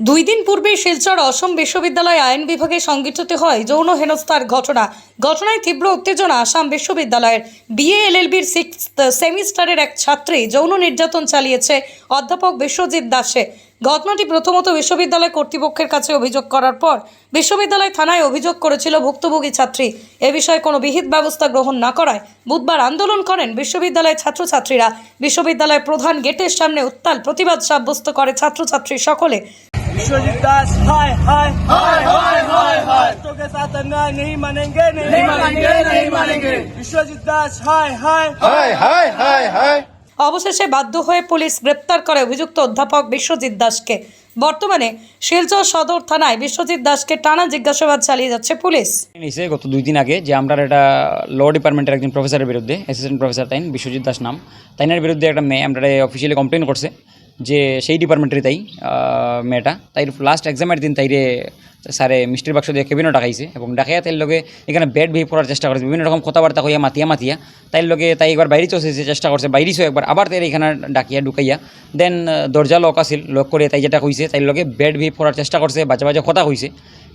দুই দিন পূর্বে শিলচর অসম বিশ্ববিদ্যালয় আইন বিভাগে সংঘটিত হয় যৌন হেনস্থার ঘটনা। ঘটনায় তীব্র উত্তেজনা আসাম বিশ্ববিদ্যালয়ের বিএ এলএলবির সিক্স সেমিস্টারের এক ছাত্রী যৌন নির্যাতন চালিয়েছে অধ্যাপক বিশ্বজিৎ দাসে। ঘটনাটি প্রথমত বিশ্ববিদ্যালয় কর্তৃপক্ষের কাছে অভিযোগ করার পর বিশ্ববিদ্যালয় থানায় অভিযোগ করেছিল ভুক্তভোগী ছাত্রী। এ বিষয়ে কোনো বিহিত ব্যবস্থা গ্রহণ না করায় বুধবার আন্দোলন করেন বিশ্ববিদ্যালয়ের ছাত্রছাত্রীরা। বিশ্ববিদ্যালয়ের প্রধান গেটের সামনে উত্তাল প্রতিবাদ সাব্যস্ত করে ছাত্রছাত্রী সকলে। विश्वजीत दास हाय हाय हाय हाय हाय हाय बच्चों के साथ अन्याय नहीं मानेंगे नहीं मानेंगे नहीं मानेंगे Biswajit Das hi hi hi hi hi hi অবশেষে বাধ্য হয়ে পুলিশ গ্রেপ্তার করে অভিযুক্ত অধ্যাপক বিশ্বজিৎ দাসকে বর্তমানে শিলচর সদর থানায় বিশ্বজিৎ দাসকে টানা জিজ্ঞাসাবাদ চালিয়ে যাচ্ছে পুলিশ নিছে গত দুই দিন আগে যে আমরা একটা ল ডিপার্টমেন্টের একজন প্রফেসরের বিরুদ্ধে অ্যাসিস্ট্যান্ট প্রফেসর তাইন বিশ্বজিৎ দাস নাম তাইনের বিরুদ্ধে একটা মেয়ে আমরা অফিসিয়ালি কমপ্লেন করছে যে সেই ডিপার্টমেন্টের তাই আহ, মেয়েটা তাই লাস্ট এক্সামের দিন তাইরে স্যারে মিষ্টির বাক্স দিয়ে কেবিনও ডাকাইছে এবং ডাকাইয়া তাইর লগে এখানে বেড বিহেভ করার চেষ্টা করছে, বিভিন্ন রকম কথাবার্তা কইয়া, মাতিয়া মাতিয়া। তাইর লগে তাই একবার বাইরে চলছে চেষ্টা করছে বাইরেছেও একবার। আবার তাই এখানে ডাকিয়া, ঢুকাইয়া। দেন দরজা লক আছিল লক করে তাই যেটা কইছে তাইর লগে বেড বিহেভ করার চেষ্টা করছে, বাজে বাজে কথা কইছে।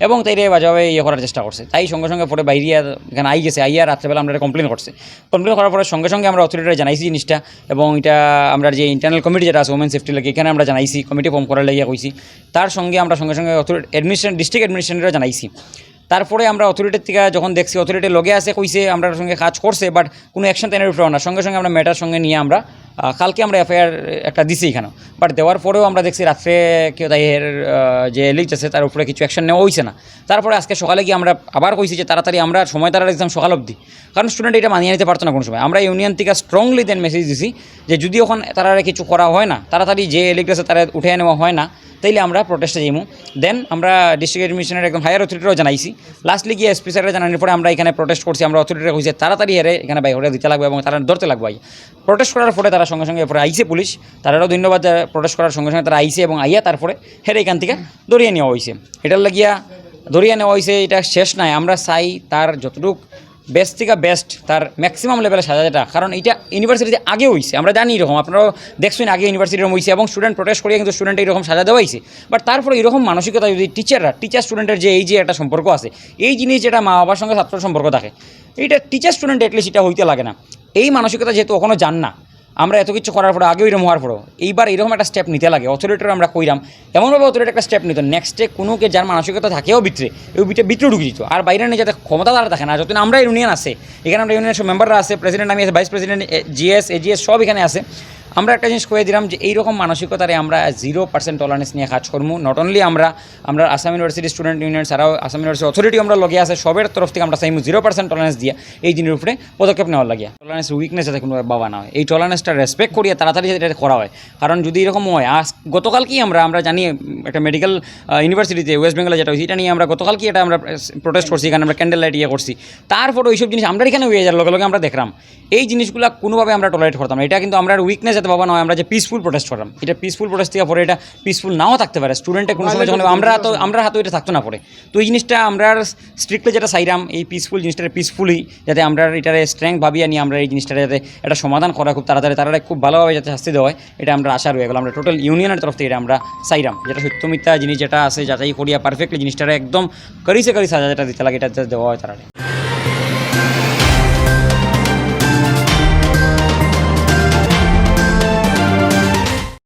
এবং তাইরে বাজাবে ইয়ে করার চেষ্টা করছে। তাই সঙ্গে সঙ্গে পরে বাইরে এখানে আই গেছে, আইয়া রাত্রেবেলা আমরা কমপ্লেন করছে। কমপ্লেন করার পরে সঙ্গে সঙ্গে আমরা অথরিটিরা জানাইছি জিনিসটা এবং এটা আমরা যে ইন্টারনাল কমিটি যেটা আছে ওমেন সেফটি লাগে, এখানে আমরা জানাইছি কমিটি ফর্ম করার লাগিয়া কইছি। তার সঙ্গে আমরা সঙ্গে সঙ্গে অথরিটি অ্যাডমিনিস্ট্রেশন ডিস্ট্রিক্ট অ্যাডমিনিস্ট্রেশনেরও জানাইছি। তারপরে আমরা অথরিটির থেকে যখন দেখছি অথরিটি লগে আছে, কইছে, আমরা সঙ্গে কাজ করছে বাট কোনো অ্যাকশন তেনের উপরেও না। সঙ্গে সঙ্গে আমরা ম্যাটার সঙ্গে নিয়ে আমরা কালকে আমরা এফআইআর একটা দিছি এখানে বাট দেওয়ার পরেও আমরা দেখছি রাত্রে কেউ এর যে লিস্ট আছে, তার উপরে কিছু অ্যাকশন নেওয়া হয়েছে না। তারপরে আজকে সকালে গিয়ে আমরা আবার কইছি যে তাড়াতাড়ি আমরা সময় তারা এক্সাম সকাল অবধি। কারণ স্টুডেন্ট এটা মানিয়ে নিতে পারতো না কোনো সময়। আমরা ইউনিয়ন থেকে স্ট্রংলি দেন মেসেজ দিছি যে যদি ওখানে তারা কিছু করা হয় না, তাড়াতাড়ি যে লিস্ট আছে তারা উঠে নেওয়া হয় না, তাইলে আমরা প্রোটেস্টে যাইমু। দেন আমরা ডিস্ট্রিক্ট অ্যাডমিনিস্ট্রেশনের একদম হায়ার অথরিটিরও জানাইছি। লাস্টলি গিয়ে এসপি স্যারের জানানোর পরে আমরা এখানে প্রোটেস্ট করছি। আমরা অথরিটিরা কইছে, তাড়াতাড়ি হেরে এখানে বাইরে দিতে লাগবে এবং তারা ধরতে লাগবে প্রোটেস্ট করার পরে তারা সঙ্গে সঙ্গে পরে আইসে পুলিশ। তারাও ধন্যবাদ প্রোটেস্ট করার সঙ্গে সঙ্গে তারা আইসে এবং আইয়া তারপরে হেরে এখান থেকে দরিয়ে নেওয়া হয়েছে এটার লাগিয়া দরিয়া নেওয়া হয়েছে এটা শেষ নাই। আমরা চাই তার যতটুক বেস্ট থেকে বেস্ট তার ম্যাক্সিমাম লেভেলে সাজা যেটা কারণ এটা ইউনিভার্সিটিতে আগে হয়েছে আমরা জানি এরকম, আপনারাও দেখছেন আগে ইউনিভার্সিটি এরকম হয়েছে এবং স্টুডেন্ট প্রোটেস্ট করিয়ে কিন্তু স্টুডেন্ট এরকম সাজা দেওয়া হয়েছে বাট তারপরে এরকম মানসিকতা যদি টিচাররা টিচার স্টুডেন্টের যে এই যে একটা সম্পর্ক আছে, এই জিনিস যেটা মা বাবার সঙ্গে ছাত্র সম্পর্ক থাকে, এইটা টিচার স্টুডেন্ট এটলিস্ট এটা হইতে লাগে না। এই মানসিকতা যেহেতু কখনো জান না আমরা এত কিছু করার পরে আগেও এরকম হওয়ার পরেও। এইবার এরকম একটা স্টেপ নিতে লাগে। অথরিটির আমরা কইরাম। এমনভাবে অথরিটি একটা স্টেপ নিত নেক্সটে কোনোকে যার মানসিকতা থাকেও ভিতরে ওই বিটে ভিতরে ঢুকে দিত আর বাইরে নিয়ে যাতে ক্ষমতা তারা থাকে না। যতদিন আমরা ইউনিয়ন আছে, এখানে আমরা ইউনিয়নের সব মেম্বাররা আছে প্রেসিডেন্ট আমি আছে ভাইস প্রেসিডেন্ট জিএস এজিএস সব এখানে আছে। আমরা একটা জিনিস কয়ে দিলাম যে এইরকম মানসিকতারে আমরা জিরো পার্সেন্ট টলারেন্স নিয়ে কাজ করব নট অনলি আমরা আমরা আসাম ইউনিভার্সিটি স্টুডেন্ট ইউনিয়ন ছাড়াও আসাম ইউনিভার্সিটি অথরিটি আমরা লগে আছে, সবের তরফ থেকে আমরা চাইমু জিরো পার্সেন্ট টলারেন্স দিয়ে এই জিনিসের উপরে পদক্ষেপ নেওয়ার লাগিয়া। টলারেন্স উইকনেস যাতে কোনো বাবা না হয়। এই টলারেন্সটা রেসপেক্ট করিয়ে তাড়াতাড়ি যাতে এটা করা হয়। কারণ যদি এরকম হয়, আজ গতকালকেই আমরা আমরা জানি, একটা মেডিকেল ইউনিভার্সিটিতে ওয়েস্ট বেঙ্গলে যেটা হয়েছে, এটা নিয়ে আমরা গতকালকে এটা আমরা প্রোটেস্ট করছি, এখানে আমরা ক্যান্ডেল লাইট ইয়ে করছি। তারপরে ওইসব জিনিস আমরা এখানে হয়ে যাওয়ার লগে লগে আমরা দেখলাম। এই জিনিসগুলো কোনোভাবে আমরা টলারেট করতাম এটা কিন্তু আমরা উইকনেস যাতে বাবা নয় আমরা যে পিসফুল প্রোটেস্ট করলাম এটা পিসফুল প্রোটেস্ট থেকে পরে এটা পিসফুল নাও থাকতে পারে। স্টুডেন্টে কোনো সময় যখন আমরা তো আমরা হাতে এটা থাকতো না পরে। তো এই জিনিসটা আমরা স্ট্রিক্টলি যেটা চাইরাম, এই পিসফুল জিনিসটা পিসফুলি যাতে আমরা এটার স্ট্রেংথ ভাবিয়া নিয়ে আমরা এই জিনিসটা যাতে এটা সমাধান করা খুব তাড়াতাড়ি তারা খুব ভালোভাবে যাতে শাস্তি দেওয়া হয়, এটা আমরা আশা রয়ে গেল আমরা টোটাল ইউনিয়নের তরফ থেকে এটা আমরা চাইরাম। যেটা সত্যমিথ্যা জিনিস যেটা আছে, যাচাই করিয়া পারফেক্টলি জিনিসটা একদম করিছে করি সাজা যেটা দিতে লাগে, এটা দেওয়া হয় তারা